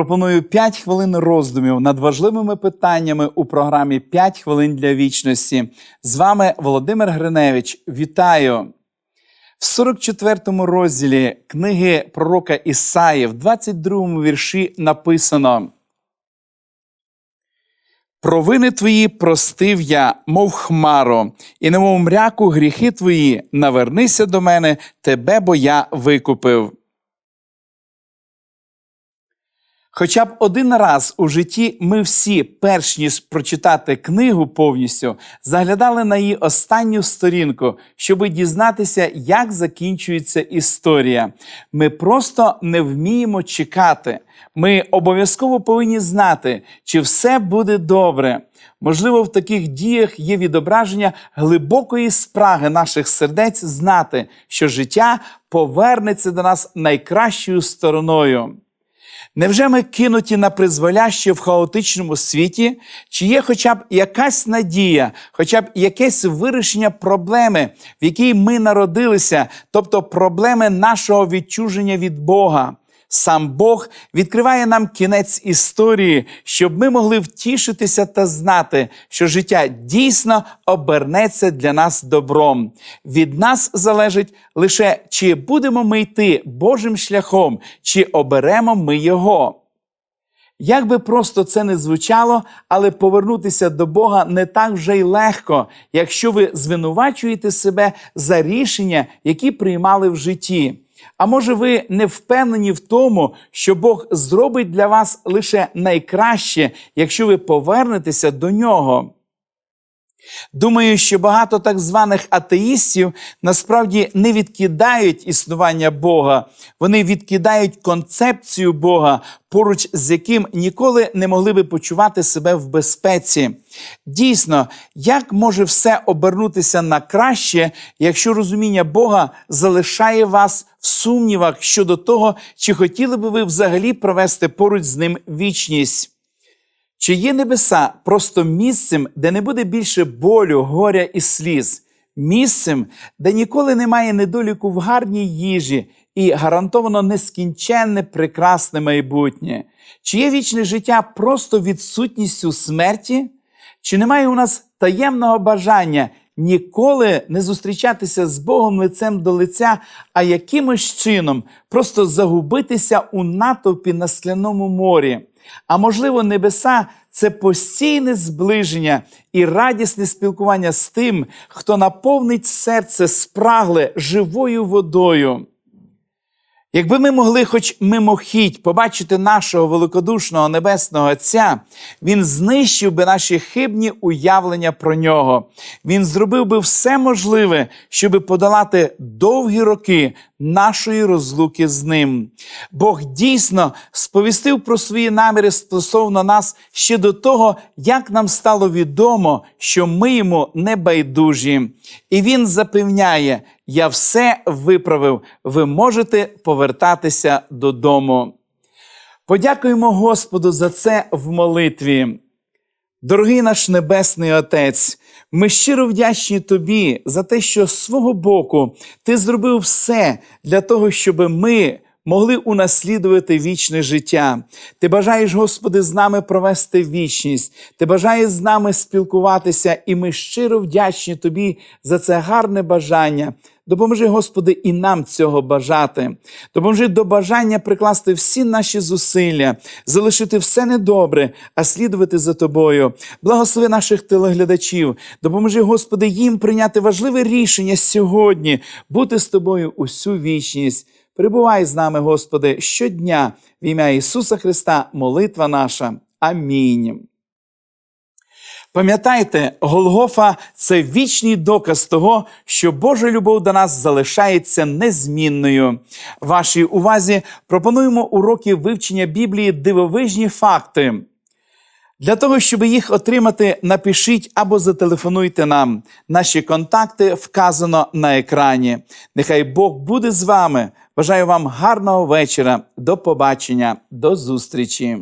Пропоную 5 хвилин роздумів над важливими питаннями у програмі «5 хвилин для вічності. З вами Володимир Гриневич. Вітаю! В 44 розділі книги пророка Ісаї, в 22 вірші написано: Провини твої простив я, мов хмаро, і немов мряку гріхи твої, навернися до мене, тебе бо я викупив. Хоча б один раз у житті ми всі, перш ніж прочитати книгу повністю, заглядали на її останню сторінку, щоби дізнатися, як закінчується історія. Ми просто не вміємо чекати. Ми обов'язково повинні знати, чи все буде добре. Можливо, в таких діях є відображення глибокої спраги наших сердець знати, що життя повернеться до нас найкращою стороною. Невже ми кинуті на призволяще в хаотичному світі? Чи є хоча б якась надія, хоча б якесь вирішення проблеми, в якій ми народилися, тобто проблеми нашого відчуження від Бога? Сам Бог відкриває нам кінець історії, щоб ми могли втішитися та знати, що життя дійсно обернеться для нас добром. Від нас залежить лише чи будемо ми йти Божим шляхом, чи оберемо ми його. Як би просто це не звучало, але повернутися до Бога не так вже й легко, якщо ви звинувачуєте себе за рішення, які приймали в житті. А може, ви не впевнені в тому, що Бог зробить для вас лише найкраще, якщо ви повернетеся до нього? Думаю, що багато так званих атеїстів насправді не відкидають існування Бога, вони відкидають концепцію Бога, поруч з яким ніколи не могли би почувати себе в безпеці. Дійсно, як може все обернутися на краще, якщо розуміння Бога залишає вас в сумнівах щодо того, чи хотіли би ви взагалі провести поруч з ним вічність? Чи є небеса просто місцем, де не буде більше болю, горя і сліз, місцем, де ніколи немає недоліку в гарній їжі і гарантовано нескінченне прекрасне майбутнє? Чи є вічне життя просто відсутністю смерті? Чи немає у нас таємного бажання ніколи не зустрічатися з Богом лицем до лиця, а якимось чином просто загубитися у натовпі на скляному морі? А можливо, небеса це постійне зближення і радісне спілкування з тим, хто наповнить серце спрагле живою водою. Якби ми могли хоч мимохідь побачити нашого великодушного небесного Отця, Він знищив би наші хибні уявлення про нього. Він зробив би все можливе, щоб подолати довгі роки нашої розлуки з ним. Бог дійсно сповістив про свої наміри стосовно нас ще до того, як нам стало відомо, що ми йому не байдужі. І він запевняє: я все виправив, ви можете повертатися додому. Подякуємо Господу за це в молитві. Дорогий наш Небесний Отець, ми щиро вдячні Тобі за те, що з свого боку Ти зробив все для того, щоб ми могли унаслідувати вічне життя. Ти бажаєш, Господи, з нами провести вічність, Ти бажаєш з нами спілкуватися, і ми щиро вдячні Тобі за це гарне бажання. Допоможи, Господи, і нам цього бажати. Допоможи до бажання прикласти всі наші зусилля, залишити все недобре, а слідувати за Тобою. Благослови наших телеглядачів. Допоможи, Господи, їм прийняти важливе рішення сьогодні, бути з Тобою усю вічність. Перебувай з нами, Господи, щодня в ім'я Ісуса Христа, молитва наша. Амінь. Пам'ятайте, Голгофа це вічний доказ того, що Божа любов до нас залишається незмінною. Вашій увазі пропонуємо уроки вивчення Біблії дивовижні факти. Для того, щоб їх отримати, напишіть або зателефонуйте нам. Наші контакти вказано на екрані. Нехай Бог буде з вами. Бажаю вам гарного вечора. До побачення, до зустрічі.